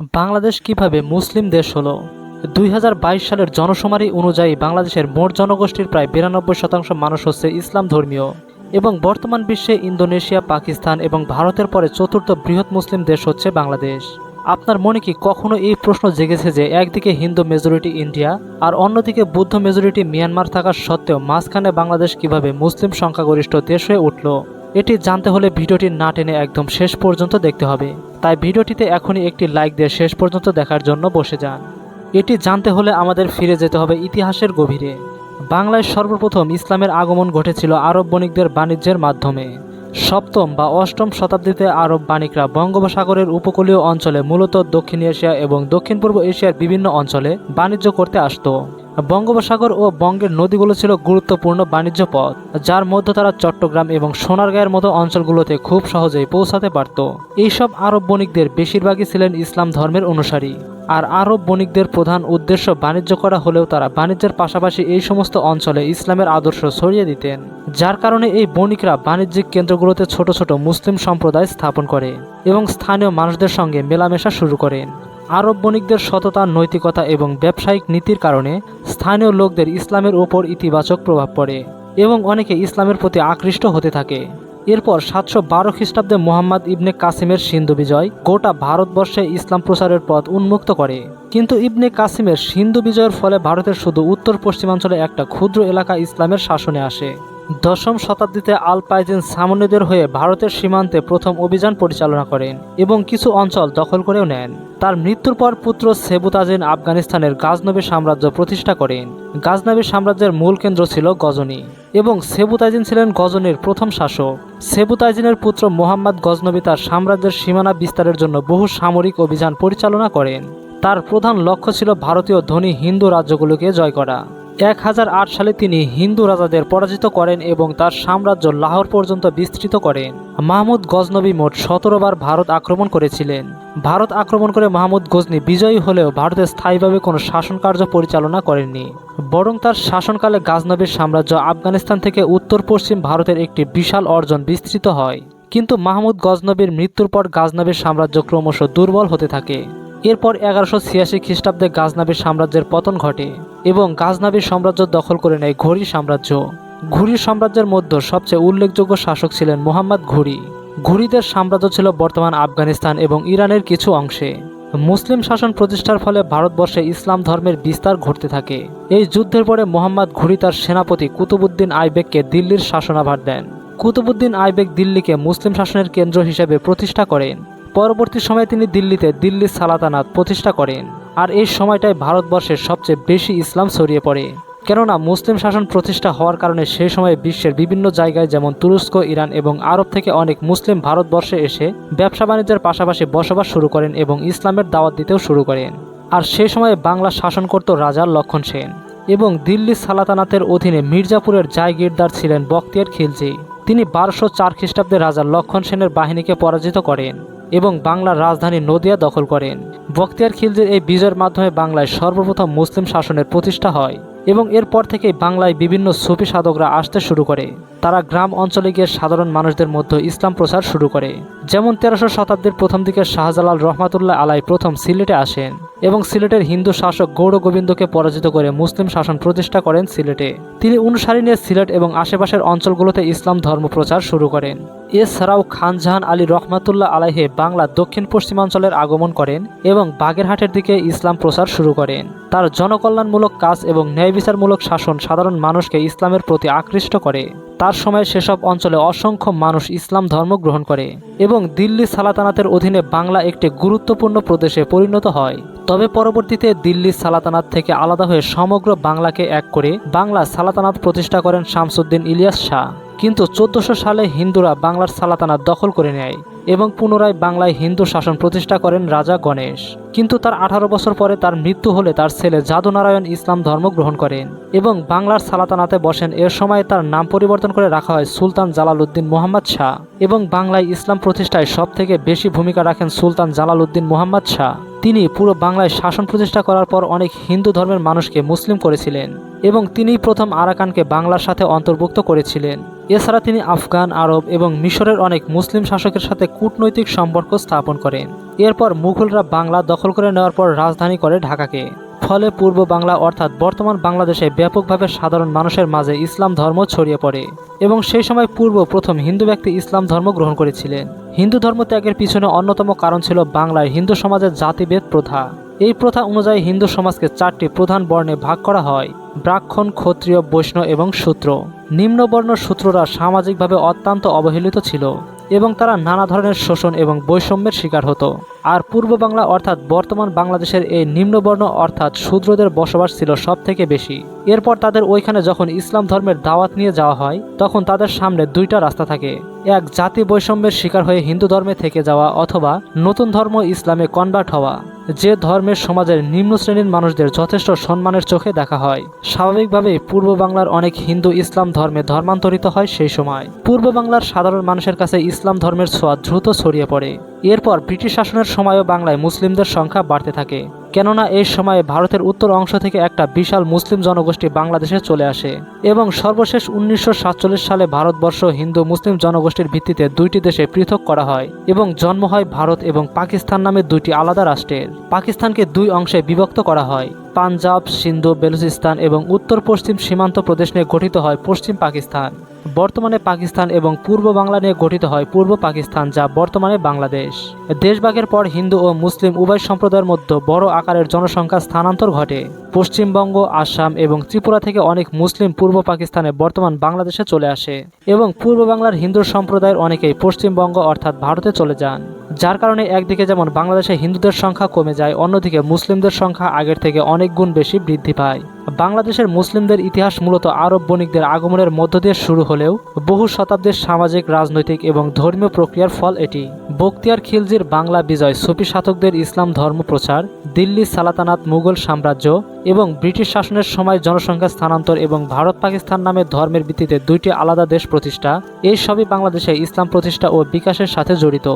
বাংলাদেশ কীভাবে মুসলিম দেশ হলো? দুই হাজার বাইশ সালের জনশুমারি অনুযায়ী বাংলাদেশের মোট জনগোষ্ঠীর প্রায় বিরানব্বই শতাংশ মানুষ হচ্ছে ইসলাম ধর্মীয়। এবং বর্তমান বিশ্বে ইন্দোনেশিয়া, পাকিস্তান এবং ভারতের পরে চতুর্থ বৃহৎ মুসলিম দেশ হচ্ছে বাংলাদেশ। আপনার মনে কি কখনো এই প্রশ্ন জেগেছে যে একদিকে হিন্দু মেজরিটি ইন্ডিয়া আর অন্যদিকে বুদ্ধ মেজরিটি মিয়ানমার থাকার সত্ত্বেও মাঝখানে বাংলাদেশ কীভাবে মুসলিম সংখ্যাগরিষ্ঠ দেশ হয়ে উঠল? এটি জানতে হলে ভিডিওটি না টেনে একদম শেষ পর্যন্ত দেখতে হবে। তাই ভিডিওটিতে এখনই একটি লাইক দিয়ে শেষ পর্যন্ত দেখার জন্য বসে যান। এটি জানতে হলে আমাদের ফিরে যেতে হবে ইতিহাসের গভীরে। বাংলায় সর্বপ্রথম ইসলামের আগমন ঘটেছিল আরব বণিকদের বাণিজ্যের মাধ্যমে। সপ্তম বা অষ্টম শতাব্দীতে আরব বাণিকরা বঙ্গোপসাগরের উপকূলীয় অঞ্চলে মূলত দক্ষিণ এশিয়া এবং দক্ষিণ পূর্ব এশিয়ার বিভিন্ন অঞ্চলে বাণিজ্য করতে আসতো। বঙ্গোপসাগর ও বঙ্গের নদীগুলো ছিল গুরুত্বপূর্ণ বাণিজ্য পথ, যার মধ্যে তারা চট্টগ্রাম এবং সোনারগাঁয়ের মতো অঞ্চলগুলোতে খুব সহজেই পৌঁছাতে পারত। এইসব আরব বণিকদের বেশিরভাগই ছিলেন ইসলাম ধর্মের অনুসারী। আর আরব বণিকদের প্রধান উদ্দেশ্য বাণিজ্য করা হলেও তারা বাণিজ্যের পাশাপাশি এই সমস্ত অঞ্চলে ইসলামের আদর্শ ছড়িয়ে দিতেন, যার কারণে এই বণিকরা বাণিজ্যিক কেন্দ্রগুলোতে ছোট ছোট মুসলিম সম্প্রদায় স্থাপন করে এবং স্থানীয় মানুষদের সঙ্গে মেলামেশা শুরু করেন। আরব বণিকদের সততা, নৈতিকতা এবং ব্যবসায়িক নীতির কারণে স্থানীয় লোকদের ইসলামের ওপর ইতিবাচক প্রভাব পড়ে এবং অনেকে ইসলামের প্রতি আকৃষ্ট হতে থাকে। এরপর সাতশো বারো খ্রিস্টাব্দে মোহাম্মদ ইবনে কাসিমের সিন্ধু বিজয় গোটা ভারতবর্ষে ইসলাম প্রচারের পথ উন্মুক্ত করে। কিন্তু ইবনে কাসিমের সিন্ধু বিজয়ের ফলে ভারতের শুধু উত্তর পশ্চিমাঞ্চলে একটা ক্ষুদ্র এলাকা ইসলামের শাসনে আসে। দশম শতাব্দীতে আল পাইজিন সামুনিদের হয়ে ভারতের সীমান্তে প্রথম অভিযান পরিচালনা করেন এবং কিছু অঞ্চল দখল করেও নেন। তার মৃত্যুর পর পুত্র সেবুতাজিন আফগানিস্তানের গাজনবী সাম্রাজ্য প্রতিষ্ঠা করেন। গাজনবী সাম্রাজ্যের মূল কেন্দ্র ছিল গজনী এবং সেবুতাজিন ছিলেন গজনীর প্রথম শাসক। সেবুতাজিনের পুত্র মোহাম্মদ গজনবী তার সাম্রাজ্যের সীমানা বিস্তারের জন্য বহু সামরিক অভিযান পরিচালনা করেন। তার প্রধান লক্ষ্য ছিল ভারতীয় ধনী হিন্দু রাজ্যগুলোকে জয় করা। এক হাজার আট সালে তিনি হিন্দু রাজাদের পরাজিত করেন এবং তার সাম্রাজ্য লাহোর পর্যন্ত বিস্তৃত করেন। মাহমুদ গজনবী মোট সতেরো বার ভারত আক্রমণ করেছিলেন। ভারত আক্রমণ করে মাহমুদ গজনী বিজয়ী হলেও ভারতে স্থায়ীভাবে কোনো শাসন কার্য পরিচালনা করেননি। বরং তার শাসনকালে গাজনবীর সাম্রাজ্য আফগানিস্তান থেকে উত্তর পশ্চিম ভারতের একটি বিশাল অর্জন বিস্তৃত হয়। কিন্তু মাহমুদ গজনবীর মৃত্যুর পর গাজনবীর সাম্রাজ্য ক্রমশ দুর্বল হতে থাকে। এরপর এগারোশো ছিয়াশি খ্রিস্টাব্দে গাজনাবির সাম্রাজ্যের পতন ঘটে এবং গাজনাবির সাম্রাজ্য দখল করে নেয় ঘুরি সাম্রাজ্য। ঘুরি সাম্রাজ্যের মধ্যে সবচেয়ে উল্লেখযোগ্য শাসক ছিলেন মোহাম্মদ ঘুরি। ঘুরিদের সাম্রাজ্য ছিল বর্তমান আফগানিস্তান এবং ইরানের কিছু অংশে। মুসলিম শাসন প্রতিষ্ঠার ফলে ভারতবর্ষে ইসলাম ধর্মের বিস্তার ঘটতে থাকে। এই যুদ্ধের পরে মোহাম্মদ ঘুরি তার সেনাপতি কুতুবুদ্দিন আইবেককে দিল্লির শাসনাভার দেন। কুতুবুদ্দিন আইবেক দিল্লিকে মুসলিম শাসনের কেন্দ্র হিসেবে প্রতিষ্ঠা করেন। পরবর্তী সময়ে তিনি দিল্লিতে দিল্লি সালাতানাত প্রতিষ্ঠা করেন। আর এই সময়টায় ভারতবর্ষের সবচেয়ে বেশি ইসলাম ছড়িয়ে পড়ে। কেননা মুসলিম শাসন প্রতিষ্ঠা হওয়ার কারণে সেই সময়ে বিশ্বের বিভিন্ন জায়গায় যেমন তুরস্ক, ইরান এবং আরব থেকে অনেক মুসলিম ভারতবর্ষে এসে ব্যবসা বাণিজ্যের পাশাপাশি বসবাস শুরু করেন এবং ইসলামের দাওয়াত দিতেও শুরু করেন। আর সেই সময়ে বাংলা শাসন করত রাজা লক্ষণ সেন এবং দিল্লি সালাতানাতের অধীনে মির্জাপুরের জায়গিরদার ছিলেন বক্তিয়ার খিলজি। তিনি বারোশো চার খ্রিস্টাব্দে রাজা লক্ষণ সেনের বাহিনীকে পরাজিত করেন। এবং বাংলার রাজধানী নদিয়া দখল করেন। বখতিয়ার খিলজির এই বিজয়ের মাধ্যমে বাংলায় সর্বপ্রথম মুসলিম শাসনের প্রতিষ্ঠা হয় এবং এরপর থেকেই বাংলায় বিভিন্ন সুফি সাধকরা আসতে শুরু করে। তারা গ্রাম অঞ্চলে গিয়ে সাধারণ মানুষদের মধ্যে ইসলাম প্রচার শুরু করে। যেমন তেরোশো শতাব্দীর প্রথম দিকে শাহজালাল রহমাতুল্লাহ আলাই প্রথম সিলেটে আসেন এবং সিলেটের হিন্দু শাসক গৌড় গোবিন্দকে পরাজিত করে মুসলিম শাসন প্রতিষ্ঠা করেন সিলেটে। তিনি অনুসারী নিয়ে সিলেট এবং আশেপাশের অঞ্চলগুলোতে ইসলাম ধর্ম প্রচার শুরু করেন। এছাড়াও খানজাহান আলী রহমাতুল্লাহ আলাইহে বাংলা দক্ষিণ পশ্চিমাঞ্চলের আগমন করেন এবং বাগেরহাটের দিকে ইসলাম প্রচার শুরু করেন। তার জনকল্যাণমূলক কাজ এবং ন্যায় বিচারমূলক শাসন সাধারণ মানুষকে ইসলামের প্রতি আকৃষ্ট করে। তার সময় সেসব অঞ্চলে অসংখ্য মানুষ ইসলাম ধর্ম গ্রহণ করে এবং দিল্লি সালাতানাতের অধীনে বাংলা একটি গুরুত্বপূর্ণ প্রদেশে পরিণত হয়। তবে পরবর্তীতে দিল্লি সালাতানাত থেকে আলাদা হয়ে সমগ্র বাংলাকে এক করে বাংলা সালাতানাত প্রতিষ্ঠা করেন শামসুদ্দিন ইলিয়াস শাহ। কিন্তু চোদ্দশো সালে হিন্দুরা বাংলার সালাতানাত দখল করে নেয়। এবং পুনরায় বাংলায় হিন্দু শাসন প্রতিষ্ঠা করেন রাজা গণেশ। কিন্তু তার আঠারো বছর পরে তার মৃত্যু হলে তার ছেলে যাদুনারায়ণ ইসলাম ধর্ম গ্রহণ করেন এবং বাংলার সালাতানাতে বসেন এর সময় তার নাম পরিবর্তন করে রাখা হয় সুলতান জালালউদ্দিন মোহাম্মদ শাহ এবং বাংলায় ইসলাম প্রতিষ্ঠায় সব থেকে বেশি ভূমিকা রাখেন সুলতান জালালউদ্দিন মোহাম্মদ শাহ। তিনি পুরো বাংলায় শাসন প্রতিষ্ঠা করার পর অনেক হিন্দু ধর্মের মানুষকে মুসলিম করেছিলেন এবং তিনিই প্রথম আরাকানকে বাংলার সাথে অন্তর্ভুক্ত করেছিলেন। এছাড়া তিনি আফগান, আরব এবং মিশরের অনেক মুসলিম শাসকের সাথে কূটনৈতিক সম্পর্ক স্থাপন করেন। এরপর মুঘলরা বাংলা দখল করে নেওয়ার পর রাজধানী করে ঢাকাকে। ফলে পূর্ব বাংলা অর্থাৎ বর্তমান বাংলাদেশে ব্যাপকভাবে সাধারণ মানুষের মাঝে ইসলাম ধর্ম ছড়িয়ে পড়ে এবং সেই সময় পূর্ব প্রথম হিন্দু ব্যক্তি ইসলাম ধর্ম গ্রহণ করেছিলেন। হিন্দু ধর্ম ত্যাগের পিছনে অন্যতম কারণ ছিল বাংলার হিন্দু সমাজের জাতিভেদ প্রথা। এই প্রথা অনুযায়ী হিন্দু সমাজকে চারটি প্রধান বর্ণে ভাগ করা হয় ব্রাক্ষণ ক্ষত্রিয়, বৈষ্ণব এবং সূত্র নিম্নবর্ণ সূত্ররা সামাজিকভাবে অত্যন্ত অবহেলিত ছিল এবং তারা নানা ধরনের শোষণ এবং বৈষম্যের শিকার হতো। আর পূর্ব বাংলা অর্থাৎ বর্তমান বাংলাদেশের এই নিম্নবর্ণ অর্থাৎ শূদ্রদের বসবাস ছিল সব থেকে বেশি। এরপর তাদের ওইখানে যখন ইসলাম ধর্মের দাওয়াত নিয়ে যাওয়া হয়, তখন তাদের সামনে দুইটা রাস্তা থাকে। এক জাতি বৈষম্যের শিকার হয়ে হিন্দু ধর্মে থেকে যাওয়া অথবা নতুন ধর্ম ইসলামে কনভার্ট হওয়া, যে ধর্মের সমাজের নিম্ন শ্রেণির মানুষদের যথেষ্ট সম্মানের চোখে দেখা হয়। স্বাভাবিকভাবেই পূর্ব বাংলার অনেক হিন্দু ইসলাম ধর্মে ধর্মান্তরিত হয় সেই সময়। পূর্ব বাংলার সাধারণ মানুষের কাছে ইসলাম ধর্মের ছোঁয়া দ্রুত ছড়িয়ে পড়ে। এরপর ব্রিটিশ শাসনের সময়ও বাংলায় মুসলিমদের সংখ্যা বাড়তে থাকে। কেননা এই সময়ে ভারতের উত্তর অংশ থেকে একটা বিশাল মুসলিম জনগোষ্ঠী বাংলাদেশে চলে আসে এবং সর্বশেষ উনিশশো সাতচল্লিশ সালে ভারতবর্ষ হিন্দু মুসলিম জনগোষ্ঠীর ভিত্তিতে দুইটি দেশে পৃথক করা হয় এবং জন্ম হয় ভারত এবং পাকিস্তান নামে দুইটি আলাদা রাষ্ট্রের। পাকিস্তানকে দুই অংশে বিভক্ত করা হয়। পাঞ্জাব, সিন্ধু, বেলুচিস্তান এবং উত্তর পশ্চিম সীমান্ত প্রদেশ নিয়ে গঠিত হয় পশ্চিম পাকিস্তান। বর্তমানে পাকিস্তান এবং পূর্ব বাংলা নিয়ে গঠিত হয় পূর্ব পাকিস্তান, যা বর্তমানে বাংলাদেশ। দেশভাগের পর হিন্দু ও মুসলিম উভয় সম্প্রদায়ের মধ্যে বড় আকারের জনসংখ্যা স্থানান্তর ঘটে। পশ্চিমবঙ্গ, আসাম এবং ত্রিপুরা থেকে অনেক মুসলিম পূর্ব পাকিস্তানে বর্তমান বাংলাদেশে চলে আসে এবং পূর্ব বাংলার হিন্দু সম্প্রদায়ের অনেকেই পশ্চিমবঙ্গ অর্থাৎ ভারতে চলে যান। যার কারণে একদিকে যেমন বাংলাদেশে হিন্দুদের সংখ্যা কমে যায়, অন্যদিকে মুসলিমদের সংখ্যা আগের থেকে অনেক গুণ বেশি বৃদ্ধি পায়। বাংলাদেশের মুসলিমদের ইতিহাস মূলত আরব বণিকদের আগমনের মধ্য দিয়ে শুরু হলেও বহু শতাব্দীর সামাজিক, রাজনৈতিক এবং ধর্মীয় প্রক্রিয়ার ফল এটি। বক্তিয়ার খিলজির বাংলা বিজয় সুফি শাসকদের ইসলাম ধর্ম প্রচার, দিল্লি সালাতানাত মুঘল সাম্রাজ্য এবং ব্রিটিশ শাসনের সময় জনসংখ্যা স্থানান্তর এবং ভারত পাকিস্তান নামে ধর্মের ভিত্তিতে দুইটি আলাদা দেশ প্রতিষ্ঠা, এই সবই বাংলাদেশে ইসলাম প্রতিষ্ঠা ও বিকাশের সাথে জড়িত।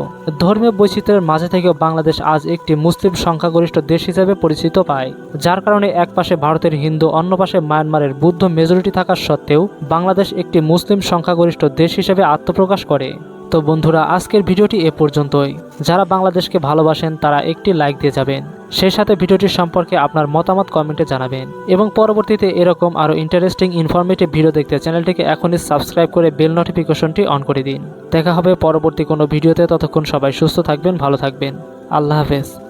ধর্মীয় বৈচিত্র্যের মাঝে থেকেও বাংলাদেশ আজ একটি মুসলিম সংখ্যাগরিষ্ঠ দেশ হিসেবে পরিচিত পায়, যার কারণে এক পাশে ভারতের হিন্দু অন্য পাশে মায়ানমারের বুদ্ধ মেজরিটি থাকার সত্ত্বেও বাংলাদেশ একটি মুসলিম সংখ্যাগরিষ্ঠ দেশ হিসেবে আত্মপ্রকাশ করে। তো বন্ধুরা, আজকের ভিডিওটি এ পর্যন্তই। যারা বাংলাদেশকে ভালোবাসেন, তারা একটি লাইক দিয়ে যাবেন। সেই সাথে ভিডিওটির সম্পর্কে আপনার মতামত কমেন্টে জানাবেন। এবং পরবর্তীতে এরকম আরও ইন্টারেস্টিং ইনফরমেটিভ ভিডিও দেখতে চ্যানেলটিকে এখনই সাবস্ক্রাইব করে বেল নোটিফিকেশনটি অন করে দিন। দেখা হবে পরবর্তী কোনো ভিডিওতে ততক্ষণ সবাই সুস্থ থাকবেন, ভালো থাকবেন। আল্লাহ হাফেজ।